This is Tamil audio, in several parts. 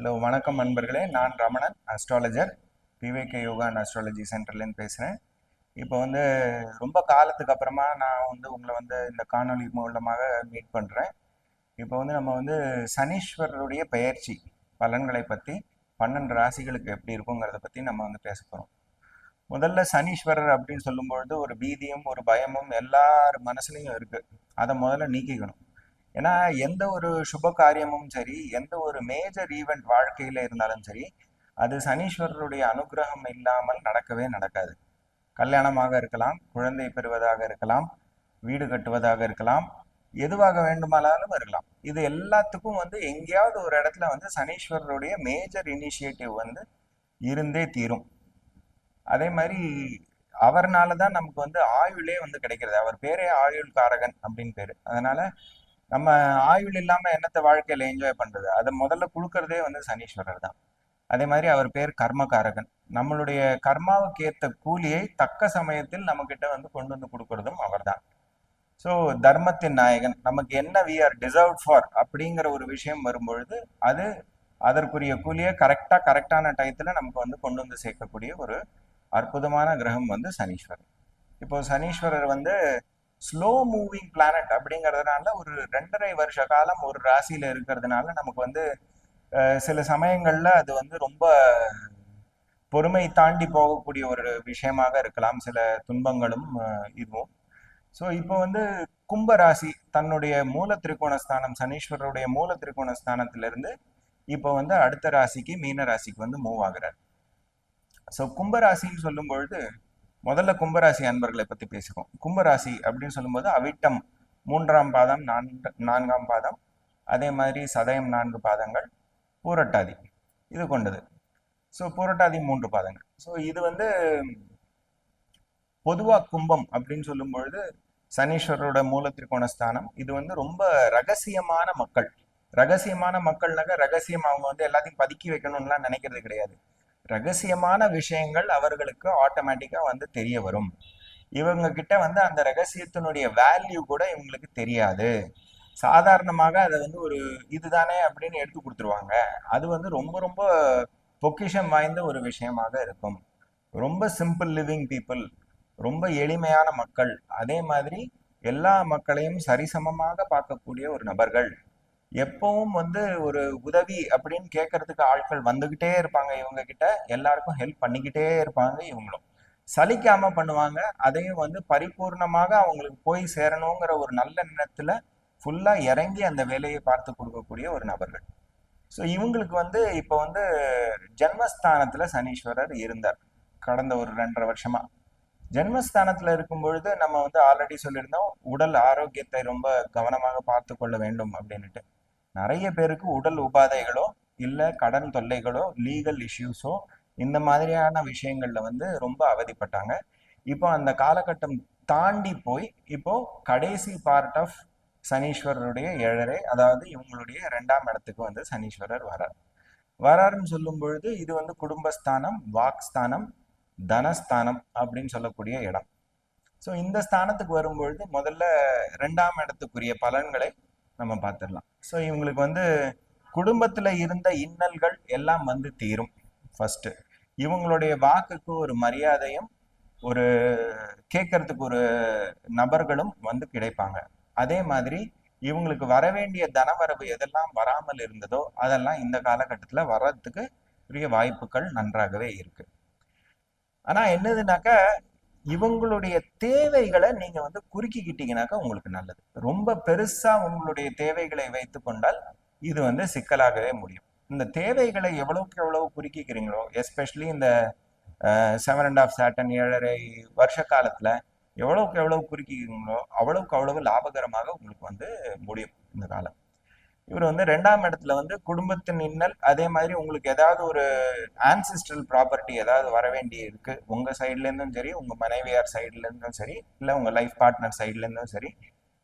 ஹலோ வணக்கம் நண்பர்களே. நான் Ramanan astrologer PVK yoga and astrology சென்டர்லேருந்து பேசுகிறேன் இப்போ வந்து ரொம்ப காலத்துக்கு அப்புறமா நான் வந்து உங்களை வந்து இந்த காணொளி மூலமாக மீட் பண்ணுறேன் இப்போ வந்து நம்ம வந்து சனீஸ்வரருடைய பெயர்ச்சி பலன்களை பற்றி பன்னெண்டு ராசிகளுக்கு எப்படி இருக்குங்கிறத பற்றி நம்ம வந்து பேச போகிறோம் முதல்ல சனீஸ்வரர் அப்படின்னு சொல்லும்பொழுது ஒரு பீதியும் ஒரு பயமும் எல்லார் மனசுலையும் இருக்குது அதை முதல்ல நீக்கிக்கணும். ஏன்னா எந்த ஒரு சுப காரியமும் சரி எந்த ஒரு மேஜர் ஈவெண்ட் வாழ்க்கையில இருந்தாலும் சரி அது சனீஸ்வரருடைய அனுகிரகம் இல்லாமல் நடக்கவே நடக்காது. கல்யாணமாக இருக்கலாம் குழந்தை பெறுவதாக இருக்கலாம் வீடு கட்டுவதாக இருக்கலாம் எதுவாக வேண்டுமானாலும் இருக்கலாம். இது எல்லாத்துக்கும் வந்து எங்கேயாவது ஒரு இடத்துல வந்து சனீஸ்வரருடைய மேஜர் இனிஷியேட்டிவ் வந்து இருந்தே தீரும். அதே மாதிரி அவர்னால தான் நமக்கு வந்து ஆயுளே வந்து கிடைக்கிறது. அவர் பேரே ஆயுள் காரகன் அப்படின்னு பேரு. அதனால நம்ம ஆயுள் இல்லாம என்னத்தை வாழ்க்கையில என்ஜாய் பண்றது? அதை முதல்ல கொடுக்கறதே வந்து சனீஸ்வரர் தான். அதே மாதிரி அவர் பேர் கர்மகாரகன். நம்மளுடைய கர்மாவுக்கு ஏற்ற கூலியை தக்க சமயத்தில் நம்ம கிட்ட வந்து கொண்டு வந்து கொடுக்கறதும் அவர்தான் ஸோ தர்மத்தின் நாயகன். நமக்கு என்ன வி ஆர் டிசர்வ் ஃபார் அப்படிங்கிற ஒரு விஷயம் வரும்பொழுது அது அதற்குரிய கூலியை கரெக்டா கரெக்டான டயத்துல நமக்கு வந்து கொண்டு வந்து சேர்க்கக்கூடிய ஒரு அற்புதமான கிரகம் வந்து சனீஸ்வரர். இப்போ சனீஸ்வரர் வந்து ஸ்லோ மூவிங் பிளானட் அப்படிங்கிறதுனால ஒரு ரெண்டரை வருஷ காலம் ஒரு ராசியில இருக்கிறதுனால நமக்கு வந்து சில சமயங்கள்ல அது வந்து ரொம்ப பொறுமை தாண்டி போகக்கூடிய ஒரு விஷயமாக இருக்கலாம் சில துன்பங்களும் இதுவும். ஸோ இப்போ வந்து கும்ப ராசி தன்னுடைய மூல திரிகோணஸ்தானம் சனீஸ்வரருடைய மூல திரிகோணஸ்தானத்திலிருந்து இப்போ வந்து அடுத்த ராசிக்கு மீன ராசிக்கு வந்து மூவ் ஆகுறார். ஸோ கும்பராசின்னு சொல்லும் பொழுது முதல்ல கும்பராசி அன்பர்களை பத்தி பேசுவோம் கும்பராசி அப்படின்னு சொல்லும்போது அவிட்டம் மூன்றாம் பாதம் நான்கு நான்காம் பாதம் அதே மாதிரி சதயம் நான்கு பாதங்கள் பூரட்டாதி. இது கொண்டது. ஸோ பூரட்டாதி மூன்று பாதங்கள். ஸோ இது வந்து பொதுவா கும்பம் அப்படின்னு சொல்லும் பொழுது சனீஸ்வரரோட மூல திரிகோணஸ்தானம் இது வந்து ரொம்ப ரகசியமான மக்கள். ரகசியமான மக்கள்னாக்க ரகசியம் அவங்க வந்து எல்லாத்தையும் பதுக்கி வைக்கணும்லாம் நினைக்கிறது கிடையாது. ரகசியமான விஷயங்கள் அவர்களுக்கு ஆட்டோமேட்டிக்காக வந்து தெரிய வரும். இவங்க கிட்ட வந்து அந்த ரகசியத்தினுடைய வேல்யூ கூட இவங்களுக்கு தெரியாது. சாதாரணமாக அதை வந்து ஒரு இதுதானே அப்படின்னு எடுத்து கொடுத்துருவாங்க. அது வந்து ரொம்ப ரொம்ப பொக்கிஷம் வாய்ந்த ஒரு விஷயமாக இருக்கும். ரொம்ப சிம்பிள் லிவிங் பீப்புள் ரொம்ப எளிமையான மக்கள் அதே மாதிரி எல்லா மக்களையும் சரிசமமாக பார்க்கக்கூடிய ஒரு நபர்கள். எப்பவும் வந்து ஒரு உதவி அப்படின்னு கேட்கறதுக்கு ஆட்கள் வந்துகிட்டே இருப்பாங்க இவங்க கிட்ட. எல்லாருக்கும் ஹெல்ப் பண்ணிக்கிட்டே இருப்பாங்க இவங்களும். சலிக்காம பண்ணுவாங்க. அதையும் வந்து பரிபூர்ணமாக அவங்களுக்கு போய் சேரணுங்கிற ஒரு நல்ல எண்ணத்துல ஃபுல்லா இறங்கி அந்த வேலையை பார்த்து கொடுக்கக்கூடிய ஒரு நபர்கள். ஸோ இவங்களுக்கு வந்து இப்போ வந்து ஜென்மஸ்தானத்துல சனீஸ்வரர் இருந்தார் கடந்த ஒரு ரெண்டரை வருஷமா. ஜென்மஸ்தானத்துல இருக்கும் பொழுது நம்ம வந்து ஆல்ரெடி சொல்லியிருந்தோம் உடல் ஆரோக்கியத்தை ரொம்ப கவனமாக பார்த்து கொள்ள வேண்டும் அப்படின்னுட்டு. நிறைய பேருக்கு உடல் உபாதைகளோ இல்லை கடன் தொல்லைகளோ லீகல் இஷ்யூஸோ இந்த மாதிரியான விஷயங்கள்ல வந்து ரொம்ப அவதிப்பட்டாங்க. இப்போ அந்த காலகட்டம் தாண்டி போய் இப்போ கடைசி பார்ட் ஆஃப் சனீஸ்வரருடைய ஏழரை அதாவது இவங்களுடைய ரெண்டாம் இடத்துக்கு வந்து சனீஸ்வரர் வரார். வராருன்னு சொல்லும் பொழுது இது வந்து குடும்பஸ்தானம் வாக்ஸ்தானம் தனஸ்தானம் அப்படின்னு சொல்லக்கூடிய இடம். ஸோ இந்த ஸ்தானத்துக்கு வரும்பொழுது முதல்ல ரெண்டாம் இடத்துக்குரிய பலன்களை நம்ம பார்த்துடலாம் ஸோ இவங்களுக்கு வந்து குடும்பத்தில் இருந்த இன்னல்கள் எல்லாம் வந்து தீரும். ஃபஸ்ட்டு இவங்களுடைய வாக்குக்கு ஒரு மரியாதையும் ஒரு கேட்கறதுக்கு ஒரு நபர்களும் வந்து கிடைப்பாங்க. அதே மாதிரி இவங்களுக்கு வர வேண்டிய தனவரவு எதெல்லாம் வராமல் இருந்ததோ அதெல்லாம் இந்த காலகட்டத்தில் வர்றதுக்கு பெரிய வாய்ப்புகள் நன்றாகவே இருக்கு. ஆனால் என்னதுனாக்கா இவங்களுடைய தேவைகளை நீங்க வந்து குறுக்கிக்கிட்டீங்கனாக்கா உங்களுக்கு நல்லது. ரொம்ப பெருசா உங்களுடைய தேவைகளை வைத்து கொண்டால் இது வந்து சிக்கலாகவே முடியும். இந்த தேவைகளை எவ்வளவுக்கு எவ்வளவு குறுக்கிக்கிறீங்களோ எஸ்பெஷலி இந்த செவன் அண்ட் ஆஃப் சாட்டன் ஏழரை வருஷ காலத்துல எவ்வளவுக்கு எவ்வளவு குறுக்கிக்கிறீங்களோ அவ்வளவுக்கு அவ்வளவு லாபகரமாக உங்களுக்கு வந்து முடியும் இந்த காலம். இவர் வந்து ரெண்டாம் இடத்துல வந்து குடும்பத்தின் இன்னல் அதே மாதிரி உங்களுக்கு ஏதாவது ஒரு ஆன்சிஸ்ட்ரல் ப்ராப்பர்ட்டி ஏதாவது வர வேண்டி இருக்கு உங்க சைட்ல இருந்தும் சரி உங்க மனைவியார் சைட்ல இருந்தும் சரி இல்ல உங்க லைஃப் பார்ட்னர் சைட்ல இருந்தும் சரி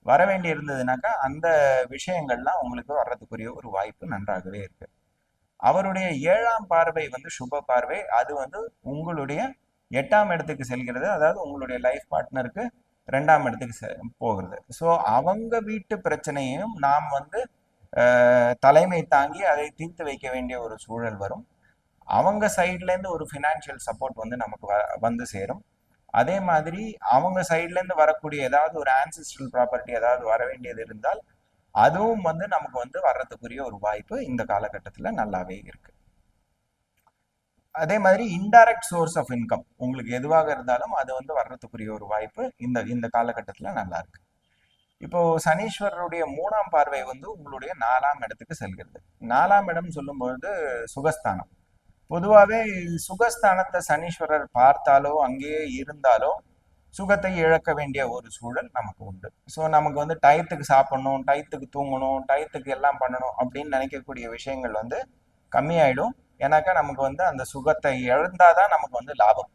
வர வேண்டி இருந்ததுனாக்கா அந்த விஷயங்கள்லாம் உங்களுக்கு வர்றதுக்குரிய ஒரு வாய்ப்பு நன்றாகவே இருக்கு. அவருடைய ஏழாம் பார்வை வந்து சுப பார்வை. அது வந்து உங்களுடைய எட்டாம் இடத்துக்கு செல்கிறது. அதாவது உங்களுடைய லைஃப் பார்ட்னருக்கு ரெண்டாம் இடத்துக்கு செ- போகிறது. ஸோ அவங்க வீட்டு பிரச்சனையையும் நாம் வந்து தலைமை தாங்கி அதை தீர்த்து வைக்க வேண்டிய ஒரு சூழல் வரும். அவங்க சைட்லேருந்து ஒரு ஃபினான்ஷியல் சப்போர்ட் வந்து நமக்கு வ- வந்து சேரும். அதே மாதிரி அவங்க சைட்லேருந்து வரக்கூடிய ஏதாவது ஒரு ஆன்சிஸ்ட்ரல் ப்ராப்பர்ட்டி ஏதாவது வர வேண்டியது இருந்தால் அதுவும் வந்து நமக்கு வந்து வர்றதுக்குரிய ஒரு வாய்ப்பு இந்த காலகட்டத்தில் நல்லாவே இருக்கு. அதே மாதிரி இன்டைரக்ட் சோர்ஸ் ஆஃப் இன்கம் உங்களுக்கு எதுவாக இருந்தாலும் அது வந்து வர்றதுக்குரிய ஒரு வாய்ப்பு இந்த இந்த காலகட்டத்தில் நல்லா இருக்கு. இப்போ சனீஸ்வரருடைய மூணாம் பார்வை வந்து உங்களுடைய நாலாம் இடத்துக்கு செல்கிறது. நாலாம் இடம் சொல்லும்பொழுது சுகஸ்தானம். பொதுவாகவே சுகஸ்தானத்தை சனீஸ்வரர் பார்த்தாலோ அங்கேயே இருந்தாலோ சுகத்தை இழக்க வேண்டிய ஒரு சூழல் நமக்கு உண்டு. ஸோ நமக்கு வந்து டயத்துக்கு சாப்பிடணும் டயத்துக்கு தூங்கணும் டயத்துக்கு எல்லாம் பண்ணணும் அப்படின்னு நினைக்கக்கூடிய விஷயங்கள் வந்து கம்மியாயிடும். ஏன்னாக்கா நமக்கு வந்து அந்த சுகத்தை இழந்தாதான் நமக்கு வந்து லாபம்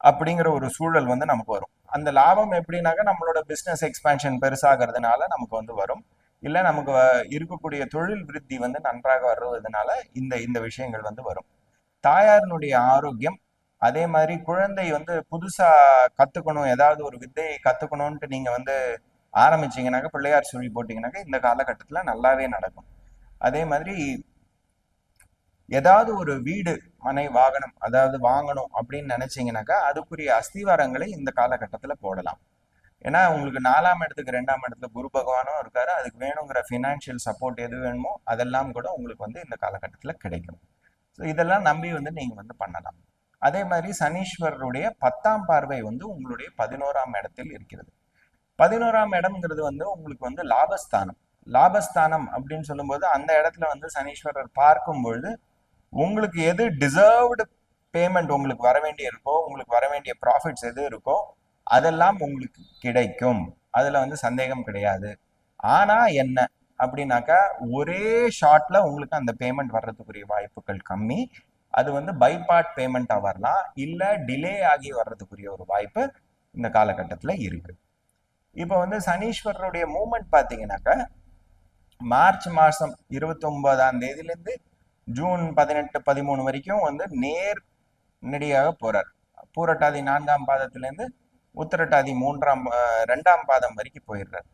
அப்படிங்கிற ஒரு சூழல் வந்து நமக்கு வரும். அந்த லாபம் எப்படின்னாக்கா நம்மளோட பிஸ்னஸ் எக்ஸ்பேன்ஷன் பெருசாகிறதுனால நமக்கு வந்து வரும். இல்லை நமக்கு இருக்கக்கூடிய தொழில் விருத்தி வந்து நன்றாக வருவதனால இந்த இந்த விஷயங்கள் வந்து வரும். தாயாரினுடைய ஆரோக்கியம் அதே மாதிரி குழந்தை வந்து புதுசா கத்துக்கணும் ஏதாவது ஒரு வித்தையை கத்துக்கணும்ட்டு நீங்க வந்து ஆரம்பிச்சீங்கன்னாக்கா பிள்ளையார் சொல்லி போட்டீங்கன்னாக்கா இந்த காலகட்டத்துல நல்லாவே நடக்கும். அதே மாதிரி ஏதாவது ஒரு வீடு மனை வாகனம் அதாவது வாங்கணும் அப்படின்னு நினைச்சீங்கன்னாக்கா அதுக்குரிய அஸ்திவாரங்களை இந்த காலகட்டத்துல போடலாம். ஏன்னா உங்களுக்கு நாலாம் இடத்துக்கு ரெண்டாம் இடத்துல குரு பகவானும் இருக்காரு. அதுக்கு வேணுங்கிற ஃபினான்ஷியல் சப்போர்ட் எது வேணுமோ அதெல்லாம் கூட உங்களுக்கு வந்து இந்த காலகட்டத்தில் கிடைக்கும். ஸோ இதெல்லாம் நம்பி வந்து நீங்கள் வந்து பண்ணலாம். அதே மாதிரி சனீஸ்வரருடைய பத்தாம் பார்வை வந்து உங்களுடைய பதினோராம் இடத்தில் இருக்கிறது. பதினோராம் இடம்ங்கிறது வந்து உங்களுக்கு வந்து லாபஸ்தானம். லாபஸ்தானம் அப்படின்னு சொல்லும்போது அந்த இடத்துல வந்து சனீஸ்வரர் பார்க்கும் பொழுது உங்களுக்கு எது டிசர்வ்டு பேமெண்ட் உங்களுக்கு வர வேண்டிய இருக்கோ உங்களுக்கு வர வேண்டிய ப்ராஃபிட்ஸ் எது இருக்கோ அதெல்லாம் உங்களுக்கு கிடைக்கும். அதில் வந்து சந்தேகம் கிடையாது. ஆனால் என்ன அப்படின்னாக்கா ஒரே ஷாட்ல உங்களுக்கு அந்த பேமெண்ட் வர்றதுக்குரிய வாய்ப்புகள் கம்மி. அது வந்து பைபார்ட் பேமெண்ட்டாக வரலாம். இல்லை டிலே ஆகி வர்றதுக்குரிய ஒரு வாய்ப்பு இந்த காலகட்டத்தில் இருக்கு. இப்போ வந்து சனீஸ்வரருடைய மூமெண்ட் பார்த்தீங்கன்னாக்கா மார்ச் மாதம் இருபத்தொன்பதாம் தேதியிலேருந்து ஜூன் பதினெட்டு பதிமூணு வரைக்கும் வந்து நேர் நெடியாக போறார். பூரட்டாதி நான்காம் பாதத்திலேருந்து உத்திரட்டாதி மூன்றாம் ரெண்டாம் பாதம் வரைக்கும் போயிடுறார்.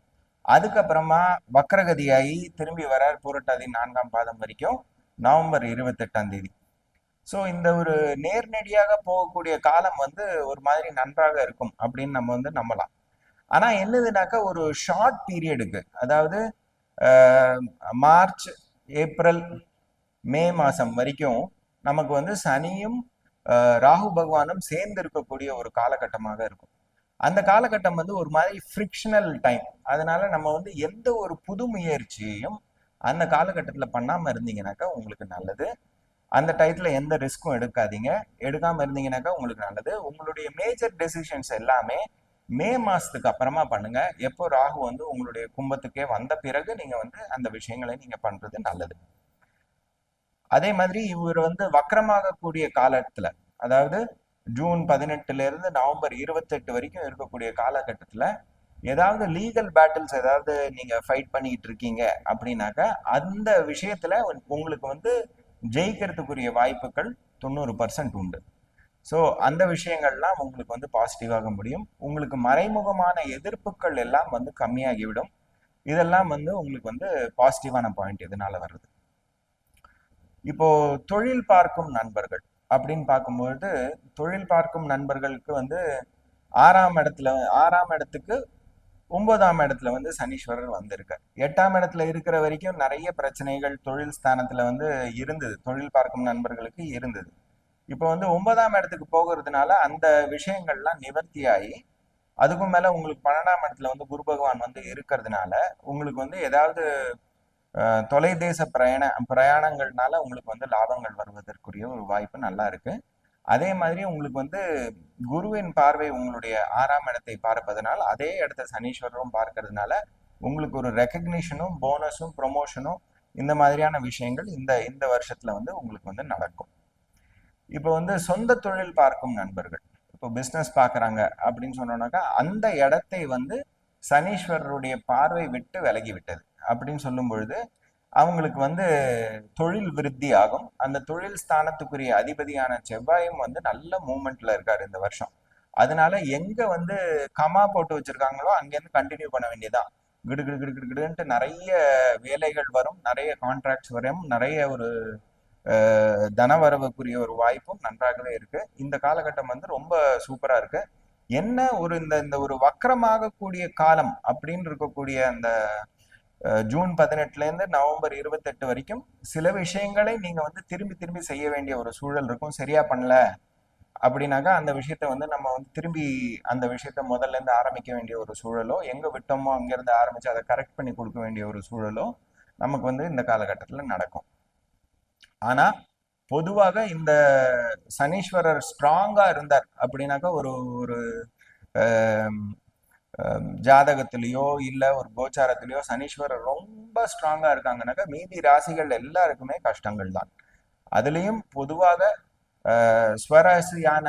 அதுக்கப்புறமா வக்ரகதியாகி திரும்பி வரார் பூரட்டாதி நான்காம் பாதம் வரைக்கும் நவம்பர் இருபத்தெட்டாம் தேதி. ஸோ இந்த ஒரு நேர்நெடியாக போகக்கூடிய காலம் வந்து ஒரு மாதிரி நன்றாக இருக்கும் அப்படின்னு நம்ம வந்து நம்பலாம். ஆனால் என்னதுனாக்கா ஒரு ஷார்ட் பீரியடுக்கு அதாவது மார்ச் ஏப்ரல் மே மாதம் வரைக்கும் நமக்கு வந்து சனியும் ராகு பகவானும் சேர்ந்து இருக்கக்கூடிய ஒரு காலகட்டமாக இருக்கும். அந்த காலகட்டம் வந்து ஒரு மாதிரி ஃப்ரிக்ஷனல் டைம் அதனால நம்ம வந்து எந்த ஒரு புது முயற்சியையும் அந்த காலகட்டத்தில் பண்ணாமல் இருந்தீங்கன்னாக்கா உங்களுக்கு நல்லது. அந்த டயத்தில் எந்த ரிஸ்க்கும் எடுக்காதீங்க. எடுக்காமல் இருந்தீங்கன்னாக்கா உங்களுக்கு நல்லது. உங்களுடைய மேஜர் டெசிஷன்ஸ் எல்லாமே மே மாதத்துக்கு அப்புறமா பண்ணுங்க. எப்போ ராகு வந்து உங்களுடைய கும்பத்துக்கே வந்த பிறகு நீங்கள் வந்து அந்த விஷயங்களை நீங்கள் பண்ணுறது நல்லது. அதே மாதிரி இவர் வந்து வக்கரமாகக்கூடிய காலத்துல அதாவது ஜூன் பதினெட்டுல இருந்து நவம்பர் இருபத்தெட்டு வரைக்கும் இருக்கக்கூடிய காலகட்டத்துல ஏதாவது லீகல் பேட்டில்ஸ் ஏதாவது நீங்க ஃபைட் பண்ணிட்டு இருக்கீங்க அப்படின்னாக்கா அந்த விஷயத்துல உங்களுக்கு வந்து ஜெயிக்கிறதுக்குரிய வாய்ப்புகள் தொண்ணூறு பர்சன்ட் உண்டு. ஸோ அந்த விஷயங்கள்லாம் உங்களுக்கு வந்து பாசிட்டிவாக முடியும். உங்களுக்கு மறைமுகமான எதிர்ப்புகள் எல்லாம் வந்து கம்மியாகிவிடும். இதெல்லாம் வந்து உங்களுக்கு வந்து பாசிட்டிவான பாயிண்ட் எதனால வருது. இப்போ தொழில் பார்க்கும் நண்பர்கள் அப்படின்னு பார்க்கும்பொழுது தொழில் பார்க்கும் நண்பர்களுக்கு வந்து ஆறாம் இடத்துல ஆறாம் இடத்துக்கு ஒன்பதாம் இடத்துல வந்து சனீஸ்வரர் வந்திருக்கார். எட்டாம் இடத்துல இருக்கிற வரைக்கும் நிறைய பிரச்சனைகள் தொழில் ஸ்தானத்துல வந்து இருந்தது. தொழில் பார்க்கும் நண்பர்களுக்கு இருந்தது. இப்போ வந்து ஒன்பதாம் இடத்துக்கு போகிறதுனால அந்த விஷயங்கள்லாம் நிவர்த்தி ஆகி அதுக்கும் மேல உங்களுக்கு பன்னெண்டாம் இடத்துல வந்து குரு பகவான் வந்து இருக்கிறதுனால உங்களுக்கு வந்து ஏதாவது தொலைதேச பிரயாண பிரயாணங்கள்னால உங்களுக்கு வந்து லாபங்கள் வருவதற்குரிய ஒரு வாய்ப்பு நல்லா இருக்கு. அதே மாதிரி உங்களுக்கு வந்து குருவின் பார்வை உங்களுடைய ஆறாம் இடத்தை பார்ப்பதனால் அதே இடத்த சனீஸ்வரரும் பார்க்கறதுனால உங்களுக்கு ஒரு ரெக்கக்னிஷனும் போனஸும் ப்ரொமோஷனும் இந்த மாதிரியான விஷயங்கள் இந்த இந்த வருஷத்துல வந்து உங்களுக்கு வந்து நடக்கும். இப்போ வந்து சொந்த தொழில் பார்க்கும் நண்பர்கள். இப்போ பிஸ்னஸ் பார்க்குறாங்க அப்படின்னு சொன்னோம்னாக்கா அந்த இடத்தை வந்து சனீஸ்வரருடைய பார்வை விட்டு விலகி விட்டது. அப்படின்னு சொல்லும் பொழுது அவங்களுக்கு வந்து தொழில் விருத்தி ஆகும். அந்த தொழில் ஸ்தானத்துக்குரிய அதிபதியான செவ்வாயும் வந்து நல்ல மூமெண்ட்ல இருக்காரு இந்த வருஷம். அதனால எங்க வந்து கமா போட்டு வச்சிருக்காங்களோ அங்கேருந்து கண்டினியூ பண்ண வேண்டியதான் கிடு கிடு கிடு கிடுன்ட்டு நிறைய வேலைகள் வரும் நிறைய கான்ட்ராக்ட்ஸ் வரும் நிறைய ஒரு தனவரவுக்குரிய ஒரு வாய்ப்பும் நன்றாகவே இருக்கு. இந்த காலகட்டம் வந்து ரொம்ப சூப்பரா இருக்கு. என்ன ஒரு இந்த இந்த ஒரு வக்கரமாகக்கூடிய காலம் அப்படின்னு இருக்கக்கூடிய அந்த ஜூன் பதினெட்டுலேருந்து நவம்பர் இருபத்தெட்டு வரைக்கும் சில விஷயங்களை நீங்கள் வந்து திரும்பி திரும்பி செய்ய வேண்டிய ஒரு சூழல் இருக்கும். சரியாக பண்ணல அப்படின்னாக்கா அந்த விஷயத்த வந்து நம்ம வந்து திரும்பி அந்த விஷயத்த முதல்ல இருந்து ஆரம்பிக்க வேண்டிய ஒரு சூழலோ எங்கே விட்டோமோ அங்கேருந்து ஆரம்பித்து அதை கரெக்ட் பண்ணி கொடுக்க வேண்டிய ஒரு சூழலோ நமக்கு வந்து இந்த காலகட்டத்தில் நடக்கும். ஆனால் பொதுவாக இந்த சனீஸ்வரர் ஸ்ட்ராங்காக இருந்தார் அப்படின்னாக்கா ஒரு ஒரு ஜாதகத்திலேயோ இல்லை ஒரு கோச்சாரத்திலேயோ சனீஸ்வரர் ரொம்ப ஸ்ட்ராங்காக இருக்காங்கனாக்கா மீதி ராசிகள் எல்லாருக்குமே கஷ்டங்கள் தான். அதுலேயும் பொதுவாக ஸ்வராசியான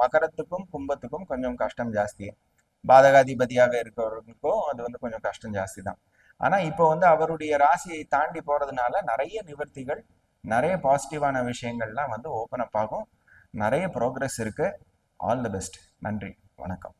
மகரத்துக்கும் கும்பத்துக்கும் கொஞ்சம் கஷ்டம் ஜாஸ்தி. பாதகாதிபதியாக இருக்கிறவங்களுக்கும் அது வந்து கொஞ்சம் கஷ்டம் ஜாஸ்தி தான். ஆனால் இப்போ வந்து அவருடைய ராசியை தாண்டி போகிறதுனால நிறைய நிவர்த்திகள் நிறைய பாசிட்டிவான விஷயங்கள்லாம் வந்து ஓப்பன் அப் ஆகும். நிறைய ப்ரோக்ரஸ் இருக்குது ஆல் தி பெஸ்ட் நன்றி. வணக்கம்.